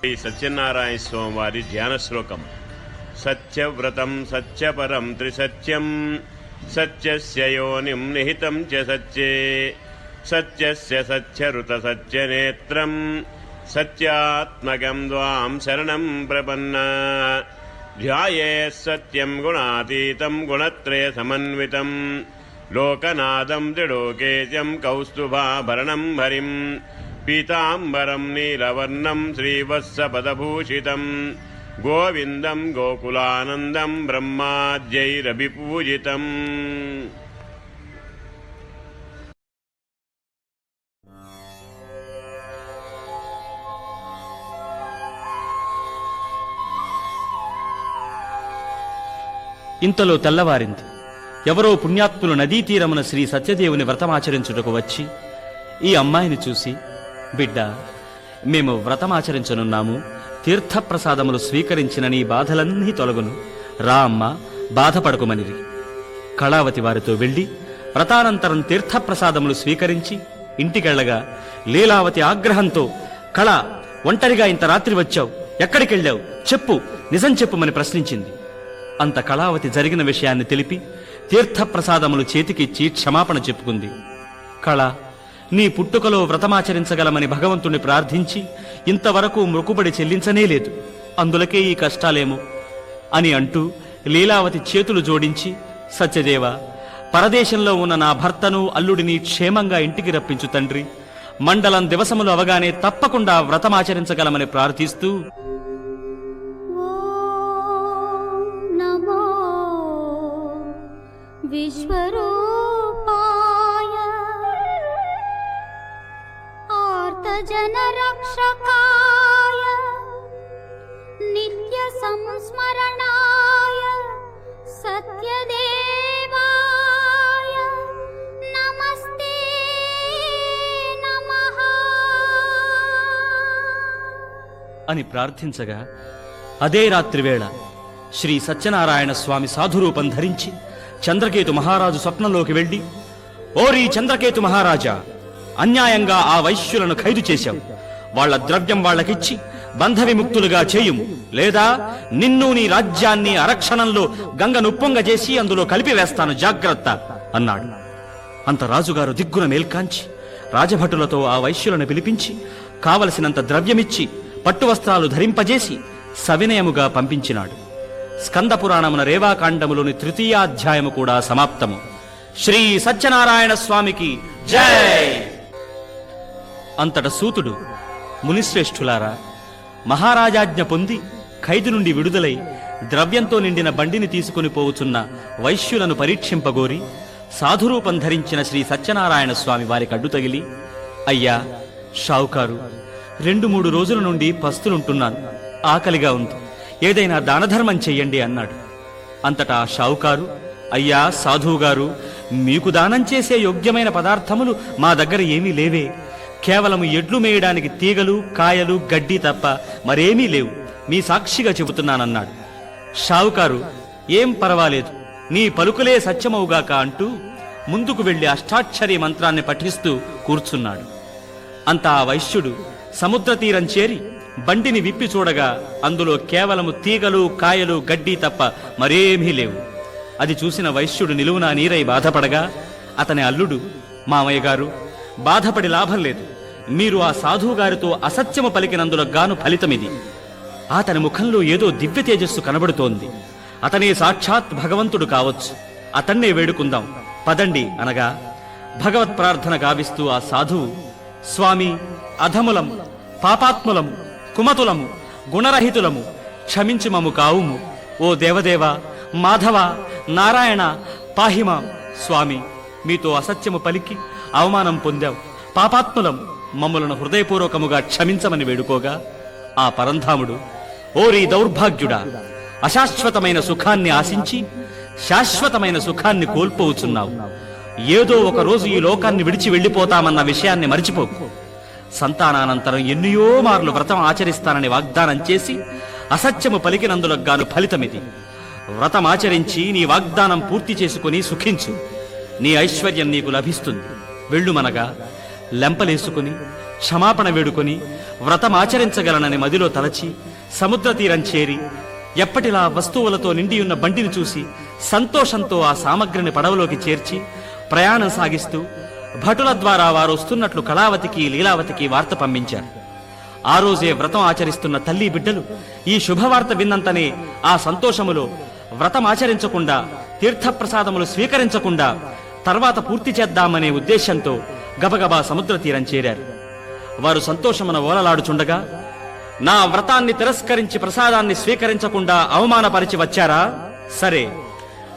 శ్రీ సత్యనారాయణ స్వామి వారి ధ్యాన శ్లోకం. సత్యవ్రతం సత్యపరం త్రిసత్యం సత్యస్య యోనిం నిహితం చ సత్యే సత్యస్య సత్యరుత సత్యనేత్రం సత్యాత్మకం ద్వాం శరణం ప్రపన్న ధ్యాయే సత్యం గుణాతీతం గుణత్రయ సమన్వితం లోకనాదం త్రిలోకేశం కౌస్తుభాభరణం హరిం పీతాంబరం నీలవర్ణం శ్రీవత్సపదభూషితం. గోవిందం గోకులానందం బ్రహ్మాద్యైరభిపూజితం. ఇంతలో తెల్లవారింది. ఎవరో పుణ్యాత్ములు నదీ తీరమున శ్రీ సత్యదేవుని వ్రతమాచరించుటకు వచ్చి ఈ అమ్మాయిని చూసి బిడ్డ మేము వ్రతమాచరించనున్నాము. తీర్థప్రసాదములు స్వీకరించిన నీ బాధలన్నీ తొలగును. రా అమ్మ బాధపడకుమనిరి. కళావతి వారితో వెళ్ళి వ్రతానంతరం తీర్థప్రసాదములు స్వీకరించి ఇంటికెళ్ళగా లీలావతి ఆగ్రహంతో కళ ఒంటరిగా ఇంత రాత్రి వచ్చావు. ఎక్కడికెళ్ళావు? చెప్పు నిజం చెప్పుమని ప్రశ్నించింది. అంత కళావతి జరిగిన విషయాన్ని తెలిపి తీర్థప్రసాదములు చేతికిచ్చి క్షమాపణ చెప్పుకుంది. కళ నీ పుట్టుకలో వ్రతమాచరించగలమని భగవంతుణ్ణి ప్రార్థించి ఇంతవరకు మృకుబడి చెల్లించనే లేదు. అందులకే ఈ కష్టాలేమో? అని అంటూ లీలావతి చేతులు జోడించి సత్యదేవ పరదేశంలో ఉన్న నా భర్తను అల్లుడిని క్షేమంగా ఇంటికి రప్పించు తండ్రి. మండలం దివసములు అవగానే తప్పకుండా వ్రతమాచరించగలమని ప్రార్థిస్తూ ॐ आर्तजनरक्षकाय नित्यसंस्मरणाय सत्यदेवाय नमस्ते नमः అని ప్రార్థించగా అదే రాత్రివేళ శ్రీ సత్యనారాయణ స్వామి సాధురూపం ధరించి చంద్రకేతు మహారాజు స్వప్నంలోకి వెళ్ళి ఓరి చంద్రకేతు మహారాజా అన్యాయంగా ఆ వైశ్యులను ఖైదు చేశావు. వాళ్ళ ద్రవ్యం వాళ్ళకిచ్చి బంధ విముక్తులుగా చేయుము. లేదా నిన్ను నీ రాజ్యాన్ని అరక్షణంలో గంగనుప్పొంగ చేసి అందులో కలిపివేస్తాను జాగ్రత్త అన్నాడు. అంత రాజుగారు దిగ్గున మేల్కాంచి రాజభటులతో ఆ వైశ్యులను పిలిపించి కావలసినంత ద్రవ్యమిచ్చి పట్టువస్త్రాలు ధరింపజేసి సవినయముగా పంపించినాడు. స్కందపురాణమున రేవాకాండములోని తృతీయాధ్యాయము కూడా సమాప్తము. శ్రీ సత్యనారాయణ స్వామికి జై! అంతట సూతుడు మునిశ్రేష్ఠులారా మహారాజాజ్ఞ పొంది ఖైదు నుండి విడుదలై ద్రవ్యంతో నిండిన బండిని తీసుకుని పోవుచున్న వైశ్యులను పరీక్షింపగోరి సాధురూపం ధరించిన శ్రీ సత్యనారాయణ స్వామి వారికి అడ్డు తగిలి అయ్యా షావుకారు రెండు మూడు రోజుల నుండి పస్తులుంటున్నాను ఆకలిగా ఉంది ఏదైనా దానధర్మం చెయ్యండి అన్నాడు. అంతటా షావుకారు అయ్యా సాధువుగారు మీకు దానం చేసే యోగ్యమైన పదార్థములు మా దగ్గర ఏమీ లేవే కేవలం ఎడ్లు మేయడానికి తీగలు కాయలు గడ్డి తప్ప మరేమీ లేవు. మీ సాక్షిగా చెబుతున్నానన్నాడు. షావుకారు ఏం పర్వాలేదు. నీ పలుకులే సత్యమవుగాక అంటూ ముందుకు వెళ్ళి అష్టాక్షరి మంత్రాన్ని పఠిస్తూ కూర్చున్నాడు. అంత ఆ వైశ్యుడు సముద్ర తీరం చేరి బండిని విప్పి చూడగా అందులో కేవలము తీగలు కాయలు గడ్డి తప్ప మరేమీ లేవు. అది చూసిన వైశ్యుడు నిలువునా నీరై బాధపడగా అతని అల్లుడు మామయ్య గారు బాధపడి లాభం లేదు. మీరు ఆ సాధువు గారితో అసత్యము పలికినందులకు గాను ఫలితమిది. అతని ముఖంలో ఏదో దివ్య తేజస్సు కనబడుతోంది. అతనే సాక్షాత్ భగవంతుడు కావచ్చు. అతన్నే వేడుకుందాం. పదండి అనగా భగవత్ ప్రార్థన గావిస్తూ ఆ సాధువు స్వామి అధములం పాపాత్ములము కుమతులము గుణరహితులము క్షమించి మము కావుము. ఓ దేవదేవ మాధవ నారాయణ పాహిమా స్వామి మీతో అసత్యము పలికి అవమానం పొందావు. పాపాత్ములం మమ్మలను హృదయపూర్వకముగా క్షమించమని వేడుకోగా ఆ పరంధాముడు ఓరి దౌర్భాగ్యుడా అశాశ్వతమైన సుఖాన్ని ఆశించి శాశ్వతమైన సుఖాన్ని కోల్పోవుచున్నావు. ఏదో ఒక రోజు ఈ లోకాన్ని విడిచి వెళ్ళిపోతామన్న విషయాన్ని మరిచిపోకు. సంతానానంతరం ఎన్నయో మార్లు వ్రతం ఆచరిస్తానని వాగ్దానం చేసి అసత్యము పలికినందులకు గాను ఫలితమిది. వ్రతమాచరించి నీ వాగ్దానం పూర్తి చేసుకుని సుఖించు. నీ ఐశ్వర్యం నీకు లభిస్తుంది. వెళ్ళుమనగా లెంపలేసుకుని క్షమాపణ వేడుకొని వ్రతమాచరించగలనని మదిలో తలచి సముద్ర తీరం చేరి ఎప్పటిలా వస్తువులతో నిండియున్న బండిని చూసి సంతోషంతో ఆ సామగ్రిని పడవలోకి చేర్చి ప్రయాణం సాగిస్తూ భటుల ద్వారా వారు వస్తున్నట్లు కళావతికి లీలావతికి వార్త పంపించారు. ఆ రోజే వ్రతం ఆచరిస్తున్న తల్లి బిడ్డలు ఈ శుభవార్త విన్నంతనే ఆ సంతోషములో వ్రతం ఆచరించకుండా తీర్థప్రసాదములు స్వీకరించకుండా తర్వాత పూర్తి చేద్దామనే ఉద్దేశంతో గబగబా సముద్ర తీరం చేరారు. వారు సంతోషమున ఓలలాడుచుండగా నా వ్రతాన్ని తిరస్కరించి ప్రసాదాన్ని స్వీకరించకుండా అవమానపరిచి వచ్చారా? సరే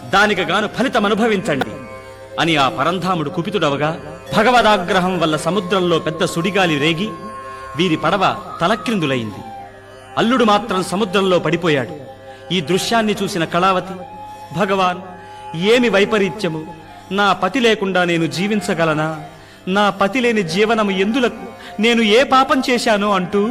దానికి గాను ఫలితం అనుభవించండి అని ఆ పరంధాముడు కుపితుడవగా భగవదాగ్రహం వల్ల సముద్రంలో పెద్ద సుడిగాలి రేగి వీరి పడవ తలక్రిందులైంది. అల్లుడు మాత్రం సముద్రంలో పడిపోయాడు. ఈ దృశ్యాన్ని చూసిన కళావతి భగవాన్ ఏమి వైపరీత్యము? నా పతి లేకుండా నేను జీవించగలనా? నా పతి లేని జీవనము ఎందులకు? నేను ఏ పాపం చేశానో అంటూ